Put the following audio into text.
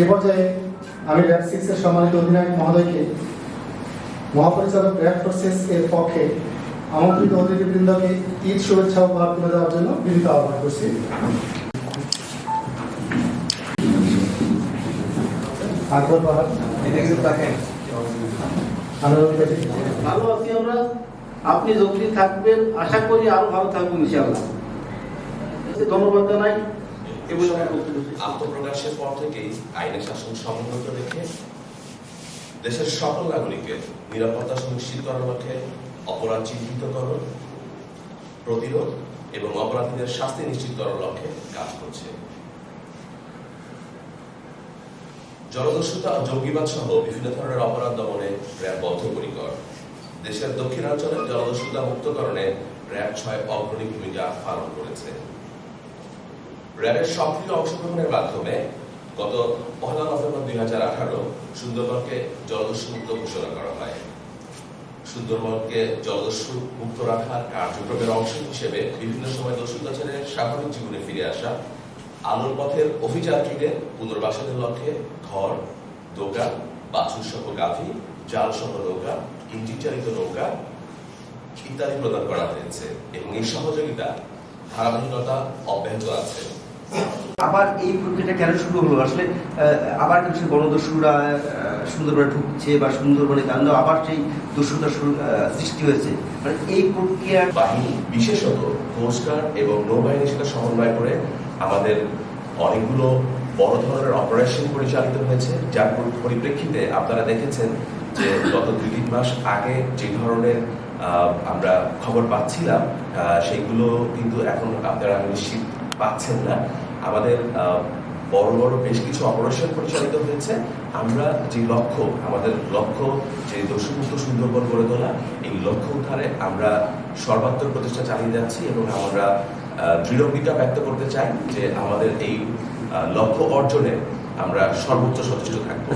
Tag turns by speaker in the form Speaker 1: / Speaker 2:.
Speaker 1: এ পর্যায়ে আমি র্যাব সিক্সের সম্মানিত অধিনায়ক মহোদয়কে মহাপরিচালক এর পক্ষে আমন্ত্রিত অতিথিবৃন্দকে ঈদ শুভেচ্ছা উপহার দেওয়ার জন্য বিনীত আহ্বান করছি।
Speaker 2: ভালো আছি আমরা। আপনি যতদিন থাকবেন, আশা করি আরও ভালো থাকবেন ইনশাআল্লাহ। ধন্যবাদ জানাই।
Speaker 3: আত্মপ্রকাশের পর থেকেই আইনের শাসন সমুন্নত রেখে দেশের সকল নাগরিকের নিরাপত্তা সুনিশ্চিত করার লক্ষ্যে অপরাধ প্রতিরোধ এবং অপরাধীদের শাস্তি নিশ্চিত করার লক্ষ্যে কাজ করছে। জনদস্যুতা ও জঙ্গিবাদ সহ বিভিন্ন ধরনের অপরাধ দমনে র্যাব বদ্ধপরিকর। দেশের দক্ষিণাঞ্চলে জনদস্যুতা মুক্তকরণে র্যাব ছয় অগ্রণী ভূমিকা পালন করেছে। র্যাবের সক্রিয় অংশগ্রহণের মাধ্যমে গত পহেলা নভেম্বর দুই হাজার আঠারো সুন্দরবনকে জলদস্যু মুক্ত ঘোষণা করা হয়। সুন্দরবনকে জলদস্যু মুক্ত রাখার কার্যক্রমের অংশ হিসেবে বিভিন্ন সময় দস্যুতাচারের স্বাভাবিক জীবনে ফিরে আসা, আলোর পথের অভিযাত্রীদের পুনর্বাসনের লক্ষ্যে ঘর দোকান বাছুর সহ গাভী জাল সহ নৌকা ইঞ্জিন চালিত নৌকা ইত্যাদি প্রদান করা হয়েছে এবং এই সহযোগিতা ধারাবাহিকতা অব্যাহত আছে।
Speaker 4: আবার এই প্রক্রিয়াটা কেন শুরু হলো? আসলে আবার কিছু গণদস্যুরা সুন্দরবনে ঢুকছে বা সুন্দরবনে কাণ্ড আবার সেই দস্যুতা সৃষ্টি হয়েছে? মানে এই প্রক্রিয়া
Speaker 3: বাহিনী বিশেষত কোস্টগার্ড এবং নৌবাহিনীর সাথে সমন্বয় করে আমাদের অনেকগুলো বড় ধরনের অপারেশন পরিচালিত হয়েছে যার পরিপ্রেক্ষিতে আপনারা দেখেছেন যে গত দুই তিন মাস আগে যে ধরনের আমরা খবর পাচ্ছিলাম সেইগুলো কিন্তু এখন আপনারা নিশ্চিত পাচ্ছেন না। আমাদের বড় বড় বেশ কিছু অপারেশন পরিচালিত হয়েছে। আমরা যে লক্ষ্য আমাদের লক্ষ্য যে দস্যুমুক্ত সুন্দরবন গড়ে তোলা এই লক্ষ্য উদ্ধারে আমরা সর্বাত্মক প্রচেষ্টা চালিয়ে যাচ্ছি এবং আমরা আহ, দৃঢ় ব্যক্ত করতে চাই যে আমাদের এই লক্ষ্য অর্জনে আমরা সর্বোচ্চ সচেষ্ট থাকব।